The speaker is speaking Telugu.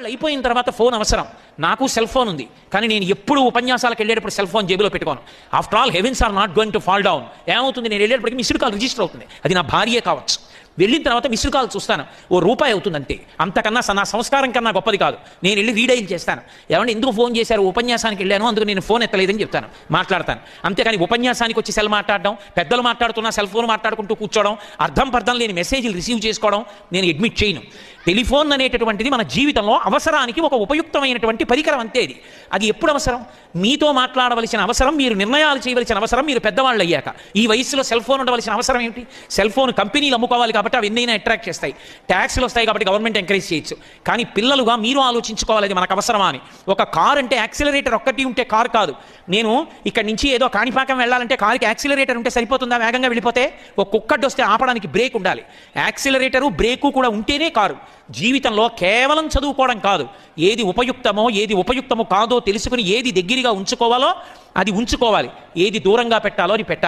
వాళ్ళు అయిపోయిన తర్వాత ఫోన్ అవసరం. నాకు సెల్ ఫోన్ ఉంది. కానీ నేను ఎప్పుడు ఉపన్యాసాలకు వెళ్ళేటప్పుడు సెల్ ఫోన్ జేబులో పెట్టుకోను. After all heavens are not going to fall down ఏమవుతుంది? నేను వెళ్ళేటప్పటికి మిస్డ్ కాల్ రిజిస్టర్ అవుతుంది. అది నా భార్యే కావచ్చు. వెళ్ళిన తర్వాత మిస్డ్ కాల్ చూస్తాను. ఓ రూపాయి అవుతుంది అంతే అంతకన్నా నా సంస్కారం కన్నా గొప్పది కాదు. నేను వెళ్ళి రీడైల్ చేస్తాను. ఏమంటే ఎందుకు ఫోన్ చేశారు? ఉపన్యాసానికి వెళ్ళాను. అందుకు నేను ఫోన్ ఎత్తలేదని చెప్తాను. మాట్లాడతాను. అంతేకాని ఉపన్యాసానికి వచ్చి సెల్ మాట్లాడడం పెద్దలు మాట్లాడుతున్నా సెల్ ఫోన్ మాట్లాడుకుంటూ కూర్చోవడం అర్థం పర్థం లేని మెసేజ్లు రిసీవ్ చేసుకోవడం నేను అడ్మిట్ చేయను. టెలిఫోన్ అనేటటువంటిది మన జీవితంలో అవసరానికి ఒక ఉపయుక్తమైనటువంటి పరికరం అంతే అది అది ఎప్పుడు అవసరం? మీతో మాట్లాడవలసిన అవసరం మీరు నిర్ణయాలు చేయవలసిన అవసరం మీరు పెద్దవాళ్ళు అయ్యాక. ఈ వయసులో సెల్ ఫోన్ ఉండవలసిన అవసరం ఏమిటి సెల్ ఫోన్ కంపెనీలు అమ్ముకోవాలి కాబట్టి అవి ఎన్నైనా అట్రాక్ట్ చేస్తాయి. ట్యాక్స్లు వస్తాయి కాబట్టి గవర్నమెంట్ ఎంకరేజ్ చేయొచ్చు. కానీ పిల్లలుగా మీరు ఆలోచించుకోవాలి అది మనకు అవసరమా అని. ఒక కార్ అంటే యాక్సిలరేటర్ ఒక్కటి ఉంటే కార్ కాదు. నేను ఇక్కడ నుంచి ఏదో కాణిపాకం వెళ్ళాలంటే కార్కి యాక్సిలరేటర్ ఉంటే సరిపోతుందా? వేగంగా వెళ్ళిపోతే ఒక కుక్కడ్డు వస్తే ఆపడానికి బ్రేక్ ఉండాలి. యాక్సిలరేటరు బ్రేకు కూడా ఉంటేనే కారు. జీవితంలో కేవలం చదువుకోవడం కాదు. ఏది ఉపయుక్తమో ఏది ఉపయుక్తమో కాదో తెలుసుకుని ఏది దగ్గరగా ఉంచుకోవాలో అది ఉంచుకోవాలి. ఏది దూరంగా పెట్టాలో అది పెట్టాలి.